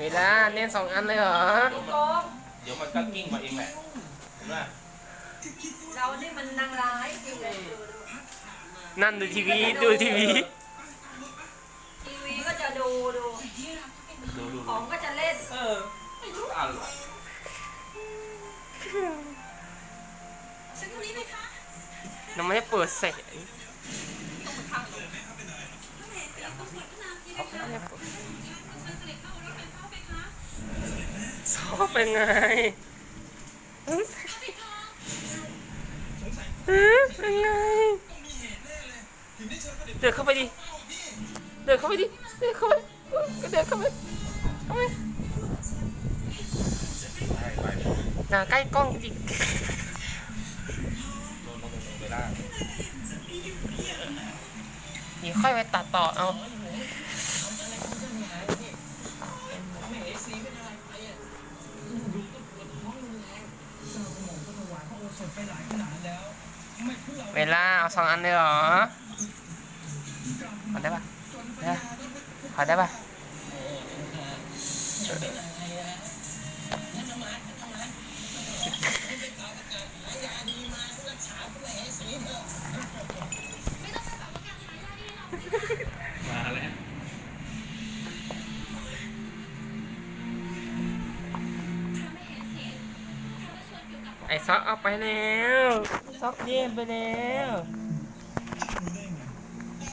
เวลาเล่นสองอันเลยเหรอโกงเดี๋ยวมันก็กิ้งมาเองแหละเห็นไหมเรานี่มันนางร้ายจริงเลยดูดูนั่นดูทีวีดูทีวี ทีวีก็จะดูดูดูดูของก็จะเล่นเออไม่รู้อะไรยังไม่ได้เปิดเสร็ จซอเป็นไงฮะเป็นไง เดินเข้าไปดิ เดินเข้าไปดิ เดินเข้าไปก็เดินเข้าไปเข้าไปไปไปหนาใกล้กล้องจริงโดนลงเวลาเดี๋ยวค่อยไปตัดต่อเอา เวลาเอาสองอันเลยเหรอขอได้ปะได้ปะขอได้ปะ ไอซ็อกเอาไปแล้วซ็อกเยี่ยมไปแล้ว